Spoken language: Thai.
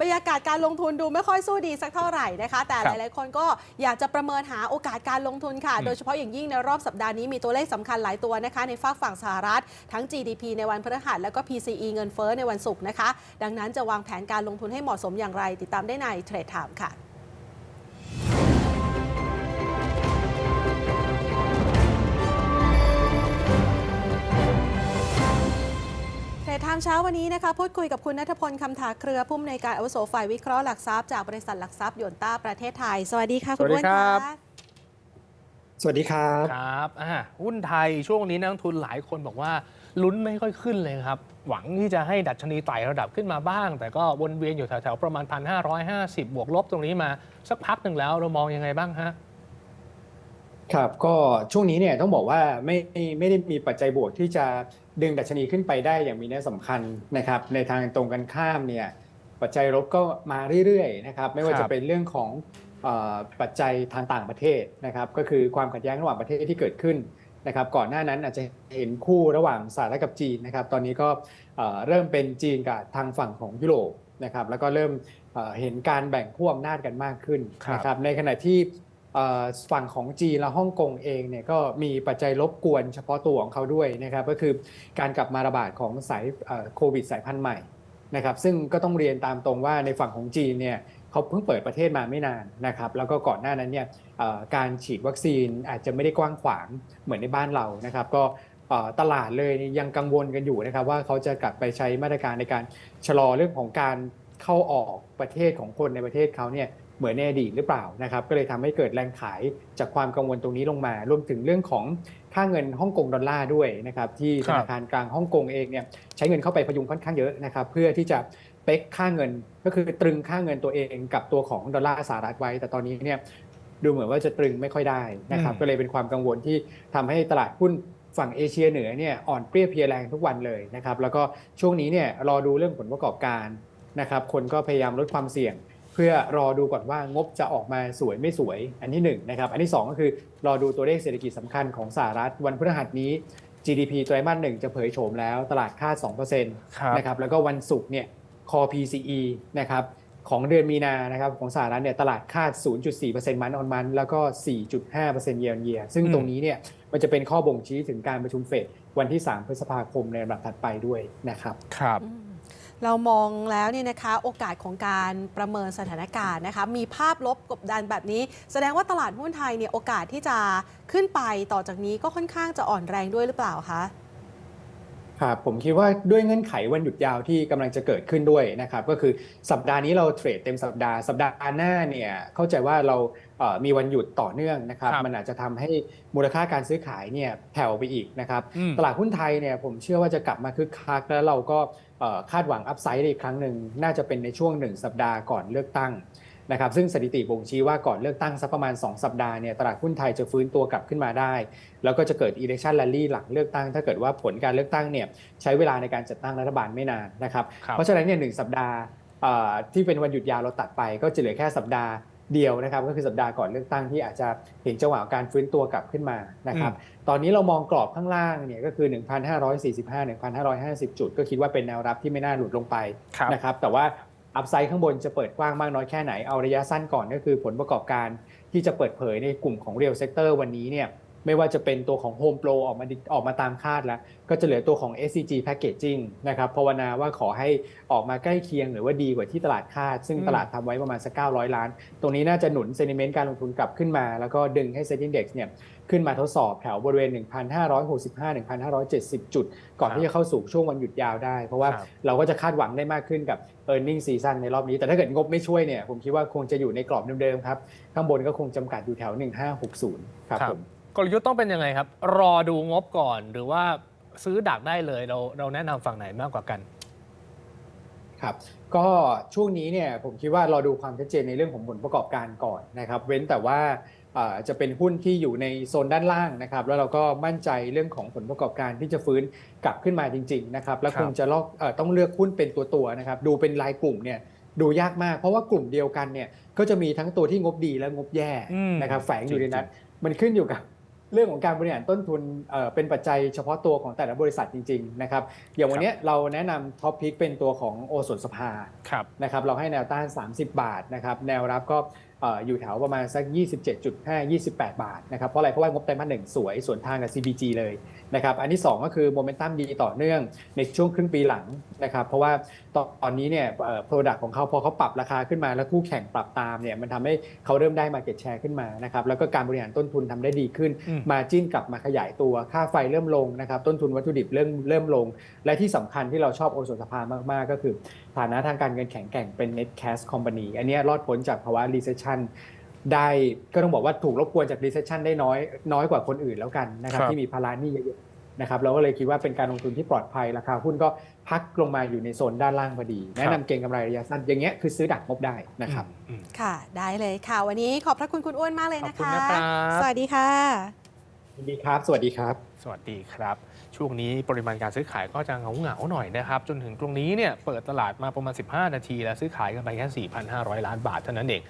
บรรยากาศการลงทุนดูไม่ค่อยสู้ดีสักเท่าไหร่นะคะ แต่คหรับลาย ๆ คนก็อยากจะประเมินหาโอกาสการลงทุนค่ะอืมโดยเฉพาะอย่างยิ่งในรอบสัปดาห์นี้มีตัวเลขสำคัญหลายตัวนะคะ ในฝากฝั่งสหรัฐ ทั้ง GDP ในวันพฤหัสแล้วก็ PCE เงินเฟ้อในวันศุกร์นะคะ ดังนั้นจะวางแผนการลงทุนให้เหมาะสมอย่างไร ติดตามได้ในเทรดไทม์ค่ะ เทรดไทม์เช้าวันนี้นะคะพูดคุยกับคุณนัทพลคำถาเครือผู้อำนวยการอาวุโสฝ่ายวิเคราะห์หลักทรัพย์จากบริษัทหลักทรัพย์ยนต้าประเทศไทย สวัสดีค่ะคุณสวัสดีอ้วนครัค่ะบสวัสดีครับครับอ่าหุ้นไทยช่วงนี้นักลงทุนหลายคนบอกว่าลุ้นไม่ค่อยขึ้นเลยครับ หวังที่จะให้ดัชนีไต่ระดับขึ้นมาบ้าง แต่ก็วนเวียนอยู่แถวๆประมาณ 1,550 บวกลบตรงนี้มาสักพักหนึ่งแล้วเรามองยังไงบ้างฮะครับก็ช่วงนี้เนี่ยต้องบอกว่าไม่ไม่ไม่ได้มีปัจจัยบวกที่จะ ดึงดัชนีขึ้นไปได้อย่างมีนัยสำคัญนะครับ ในทางตรงกันข้ามเนี่ยปัจจัยลบก็มาเรื่อยๆนะครับไม่ว่าครัจะบเป็นเรื่องของเอ่อปัจจัยทางต่างประเทศนะครับ ก็คือความขัดแย้งระหว่างประเทศที่เกิดขึ้นนะครับ ก่อนหน้านั้นอาจจะเห็นคู่ระหว่างสหรัฐกับจีนนะครับ ตอนนี้ก็เอ่อเริ่มเป็นจีนกับทางฝั่งของยุโรปนะครับ แล้วก็เริ่มเอ่อเห็นการแบ่งขั้วอำนาจกันมากขึ้นครับนะครับ ในขณะที่เอ่อ ฝั่งของจีนและฮ่องกงเองเนี่ยก็มีปัจจัยรบกวนเฉพาะตัวของเขาด้วยนะครับก็คือการกลับมาระบาดของสายโควิดสายพันธุ์ใหม่นะครับซึ่งก็ต้องเรียนตามตรงว่าในฝั่งของจีนเนี่ยเขาเพิ่งเปิดประเทศมาไม่นานนะครับแล้วก็ก่อนหน้านั้นเนี่ยการฉีดวัคซีนอาจจะไม่ได้กว้างขวางเหมือนในบ้านเรานะครับก็ตลาดเลยยังกังวลกันอยู่นะครับว่าเขาจะกลับไปใช้มาตรการในการชะลอเรื่องของการเข้าออกประเทศของคนในประเทศเขาเนี่ย เหมือนในอดีตหรือเปล่านะครับก็เลยทำให้เกิดแรงขายจากความกังวลตรงนี้ลงมา รวมถึงเรื่องของค่าเงินฮ่องกงดอลลาร์ด้วยนะครับที่ธนาคารกลางฮ่องกงเองเนี่ยใช้เงินเข้าไปพยุงค่อนข้างเยอะนะครับเพื่อที่จะเป๊กค่าเงินก็คือตรึงค่าเงินตัวเองกับตัวของดอลลาร์สหรัฐไว้ แต่ตอนนี้เนี่ยดูเหมือนว่าจะตรึงไม่ค่อยได้นะครับก็เลยเป็นความกังวลที่ทำให้ตลาดหุ้นฝั่งเอเชียเหนือเนี่ยอ่อนเปรี้ยเพรียแรงทุกวันเลยนะครับแล้วก็ช่วงนี้เนี่ยรอดูเรื่องผลประกอบการนะครับคนก็พยายามลดความเสี่ยง เพื่อรอดูก่อนว่างบจะออกมาสวยไม่สวย อันที่1นงนะครับอันที่ 2 ก็คือรอดูตัวเลขเศรษฐกิจสำคัญของสหรัฐวันพฤหัสนี้ GDP ไตรมาสหนึ่งจะเผยโฉมแล้วตลาดคาด2%นะครับแล้วก็วันศุกร์เนี่ย Core PCE นะครับของเดือนมีนานะครับของสหรัฐเนี่ยตลาดคาด 0.4%มันออนมัน แล้วก็ 4.5%เยียร์เยียซึ่งตรงนี้เนี่ยมันจะเป็นข้อบ่งชี้ถึงการประชุมเฟดวันที่ 3 พฤษภาคมในลำดับถัดไปด้วยนะครับครับ เรามองแล้วเนี่ยนะคะโอกาสของการประเมินสถานการณ์นะคะมีภาพลบกดดันแบบนี้ แสดงว่าตลาดหุ้นไทยเนี่ยโอกาสที่จะขึ้นไปต่อจากนี้ก็ค่อนข้างจะอ่อนแรงด้วยหรือเปล่าคะ ครับผมคิดว่าด้วยเงื่อนไขวันหยุดยาวที่กำลังจะเกิดขึ้นด้วยนะครับก็คือสัปดาห์นี้เราเทรดเต็มสัปดาห์สัปดาห์หน้าเนี่ยเข้าใจว่าเราเอ่อมีวันหยุดต่อเนื่องนะครับครับมันอาจจะทำให้มูลค่าการซื้อขายเนี่ยแผ่วไปอีกนะครับอืมตลาดหุ้นไทยเนี่ยผมเชื่อว่าจะกลับมาคึกคักแล้วเราก็เอ่อคาดหวังอัพไซด์อีกครั้งหนึ่งน่าจะเป็นในช่วง1สัปดาห์ก่อนเลือกตั้ง นะครับซึ่งสถิติบ่งชี้ว่าก่อนเลือกตั้งสักประมาณ 2 สัปดาห์เนี่ยตลาดหุ้นไทยจะฟื้นตัวกลับขึ้นมาได้ แล้วก็จะเกิด election rally หลังเลือกตั้ง ถ้าเกิดว่าผลการเลือกตั้งเนี่ยใช้เวลาในการจัดตั้งรัฐบาลไม่นานนะครับครับเพราะฉะนั้นเนี่ยหนึ่งสัปดาห์เอ่อที่เป็นวันหยุดยาวเราตัดไป ก็จะเหลือแค่สัปดาห์เดียวนะครับก็คือสัปดาห์ก่อนเลือกตั้งที่อาจจะเห็นจังหวะการฟื้นตัวกลับขึ้นมานะครับตอนนี้เรามองกรอบข้างล่างเนี่ยก็คือ 1,545-1,550 จุด ก็คิดว่าเป็นแนวรับที่ไม่น่าหลุดลงไปครับนะครับแต่ว่า อัพไซด์ข้างบนจะเปิดกว้างมากน้อยแค่ไหนเอาระยะสั้นก่อนก็คือผลประกอบการที่จะเปิดเผยในกลุ่มของเรียลเซกเตอร์วันนี้เนี่ย ไม่ว่าจะเป็นตัวของ Home Pro ออกมาดิออกมาตามคาดแล้ว ก็จะเหลือตัวของ SCG Packaging นะครับภาวนาว่าขอให้ออกมาใกล้เคียงหรือว่าดีกว่าที่ตลาดคาด ซึ่งอืมตลาดทำไว้ประมาณสัก 900 ล้าน ตรงนี้น่าจะหนุนเซนิเมนต์การลงทุนกลับขึ้นมา แล้วก็ดึงให้ Set Index เนี่ยขึ้นมาทดสอบแถวบริเวณ 1,565-1,570 จุด ก่อนที่จะเข้าสู่ช่วงวันหยุดยาวได้ เพราะว่าครับเราก็จะคาดหวังได้มากขึ้นกับ e a r n i n g ็ Season ในรอบนี้ แต่ถ้าเกิดงบไม่ช่วยเนี่ยผมคิดว่าคงจะอยู่ในกรอบเดิมๆครับ ข้างบนก็คงจำกัดอยู่แถว 1560 ครับครับผม กลยุทธ์ต้องเป็นยังไงครับ รอดูงบก่อนหรือว่าซื้อดักได้เลยเราเราแนะนำฝั่งไหนมากกว่ากันครับก็ช่วงนี้เนี่ยผมคิดว่ารอดูความชัดเจนในเรื่องของผลประกอบการก่อนนะครับ เว้นแต่ว่าเอ่อจะเป็นหุ้นที่อยู่ในโซนด้านล่างนะครับ แล้วเราก็มั่นใจเรื่องของผลประกอบการที่จะฟื้นกลับขึ้นมาจริง ๆ นะครับ แล้วครับคงจะลอกเอ่อต้องเลือกหุ้นเป็นตัวๆนะครับ ดูเป็นรายกลุ่มเนี่ยดูยากมากเพราะว่ากลุ่มเดียวกันเนี่ยก็จะมีทั้งตัวที่งบดีและงบแย่อืมนะครับแฝงอยู่ในนั้นจริงมันขึ้นอยู่กับ เรื่องของการบริหารต้นทุนเอ่อเป็นปัจจัยเฉพาะตัวของแต่ละบริษัทจริงๆนะครับอย่างวันเนี้ยเราแนะนำท็อปพิกเป็นตัวของโอสถสภาครับนะครับเราให้แนวต้าน 30 บาทนะครับแนวรับก็เอ่ออยู่แถวประมาณสัก 27.5 28 บาตนะครับเพราะอะไรเพราะว่างบไตรมาสหนึ่งสวยสวนทางกับ CBG เลยนะครับอันที่ 2 ก็คือโมเมนตัมดีต่อเนื่องในช่วงครึ่งปีหลังนะครับเพราะว่าตอนตอนนี้เนี่ยโปรดักต์ของเขาพอเขาปรับราคาขึ้นมาแล้วคู่แข่งปรับตามเนี่ยมันทำให้เขาเริ่มได้มาเก็ตแชร์ขึ้นมานะครับแล้วก็การบริหารต้นทุนทำได้ดีขึ้นอืมมาจิ้นกลับมาขยายตัวค่าไฟเริ่มลงนะครับต้นทุนวัตถุดิบเริ่มเริ่มลง และที่สำคัญที่เราชอบโอสถสภามากๆก็คือฐานะทางการเงินแข็งแกร่งเป็น net cash company อันเนี้ยรอดพ้นจากภาวะ recession ได้ก็ต้องบอกว่าถูกรบกวนจาก recession ได้น้อยน้อยกว่าคนอื่นแล้วกันนะครับครับที่มีภาระหนี้เยอะๆนะครับเราก็เลยคิดว่าเป็นการลงทุนที่ปลอดภัยราคาหุ้นก็พักลงมาอยู่ในโซนด้านล่างพอดี แนะนำเก็งกำไรระยะสั้นอย่างเงี้ยคือซื้อดักงบได้นะครับอืมค่ะ ได้เลยค่ะ วันนี้ขอบพระคุณคุณอ้วนมากเลยนะขอบคุณคะนะครับสวัสดีค่ะยิน ดีครับ สวัสดีครับ สวัสดีครับ ช่วงนี้ปริมาณการซื้อขายก็จะเหงาเหงาๆหน่อยนะครับ จนถึงตรงนี้เนี่ยเปิดตลาดมาประมาณ 15 นาทีแล้วซื้อขายกันไปแค่ 4,500 ล้านบาทเท่านั้นเอง